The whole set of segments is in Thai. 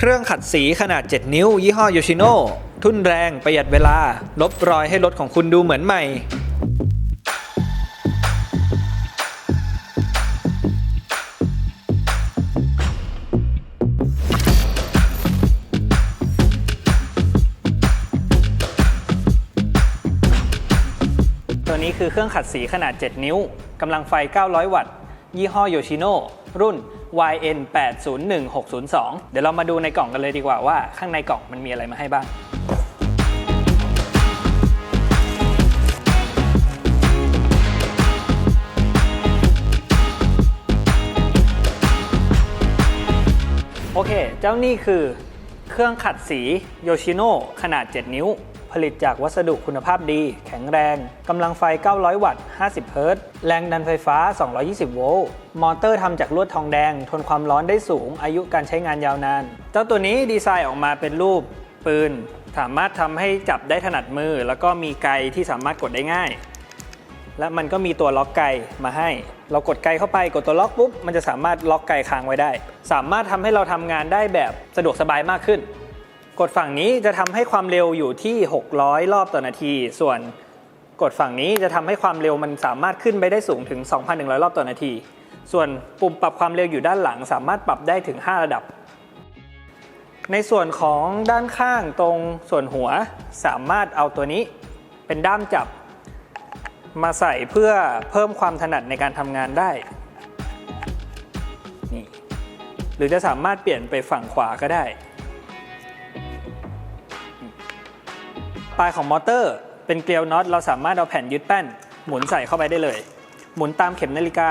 เครื่องขัดสีขนาด 7 นิ้ว ยี่ห้อโยชิโนทุ่นแรงประหยัดเวลา ลบรอยให้รถของคุณดูเหมือนใหม่ ตัวนี้คือเครื่องขัดสีขนาด 7 นิ้วกำลังไฟ 900 วัตต์ ยี่ห้อโยชิโนรุ่น YN 8 0 1 6 0 2 เดี๋ยวเรามาดูในกล่องกันเลยดีกว่าว่าข้างในกล่องมันมีอะไรมาให้บ้างโอเค เจ้านี่คือเครื่องขัดสีโยชิโนขนาด 7 นิ้ว ผลิตจากวัสดุคุณภาพดี แข็งแรง กำลังไฟ 900 วัตต์ 50 เฮิรตซ์ แรงดันไฟฟ้า 220 โวลต์ มอเตอร์ทำจากลวดทองแดง ทนความร้อนได้สูง อายุการใช้งานยาวนาน เจ้าตัวนี้ดีไซน์ออกมาเป็นรูปปืน สามารถทำให้จับได้ถนัดมือ แล้วก็มีไกที่สามารถกดได้ง่าย และมันก็มีตัวล็อกไกมาให้ เรากดไกเข้าไปกดตัวล็อกปุ๊บ มันจะสามารถล็อกไกค้างไว้ได้ สามารถทำให้เราทำงานได้แบบสะดวกสบายมากขึ้น กดฝั่งนี้จะทำให้ความเร็วอยู่ที่ 600 รอบต่อนาที ส่วนกดฝั่งนี้จะทำให้ความเร็วมันสามารถขึ้นไปได้สูงถึง 2,100 รอบต่อนาที ส่วนปุ่มปรับความเร็วอยู่ด้านหลัง สามารถปรับได้ถึง 5 ระดับ ในส่วนของด้านข้างตรงส่วนหัวสามารถเอาตัวนี้เป็นด้ามจับมาใส่เพื่อเพิ่มความถนัดในการทำงานได้นี่หรือจะสามารถเปลี่ยนไปฝั่งขวาก็ได้ ปลายของมอเตอร์ เป็นเกลียวน็อตเราสามารถเอาแผ่นยึดแป้น หมุนใส่เข้าไปได้เลย หมุนตามเข็มนาฬิกา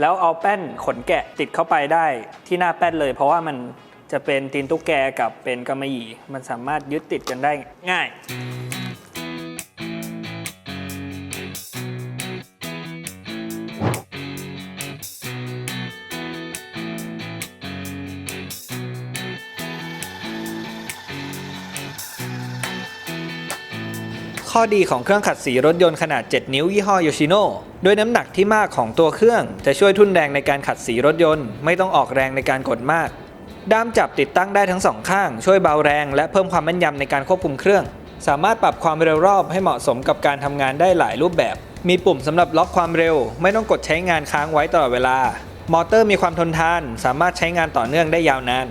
แล้วเอาแป้นขนแกะติดเข้าไปได้ที่หน้าแป้นเลย เพราะว่ามันจะเป็นตีนตุ๊กแกกับเป็นกำมะหยี่มันสามารถยึดติดกันได้ง่าย ข้อดีของเครื่องขัดสีรถยนต์ขนาด 7 นิ้วยี่ห้อโยชิโนด้วยน้ำหนักที่มากของตัวเครื่อง จะช่วยทุ่นแรงในการขัดสีรถยนต์ ไม่ต้องออกแรงในการกดมาก ด้ามจับติดตั้งได้ทั้งสองข้าง ช่วยเบาแรงและเพิ่มความแม่นยำในการควบคุมเครื่อง สามารถปรับความเร็วรอบให้เหมาะสมกับการทำงานได้หลายรูปแบบ มีปุ่มสำหรับล็อกความเร็ว ไม่ต้องกดใช้งานค้างไว้ตลอดเวลา มอเตอร์มีความทนทาน สามารถใช้งานต่อเนื่องได้ยาวนาน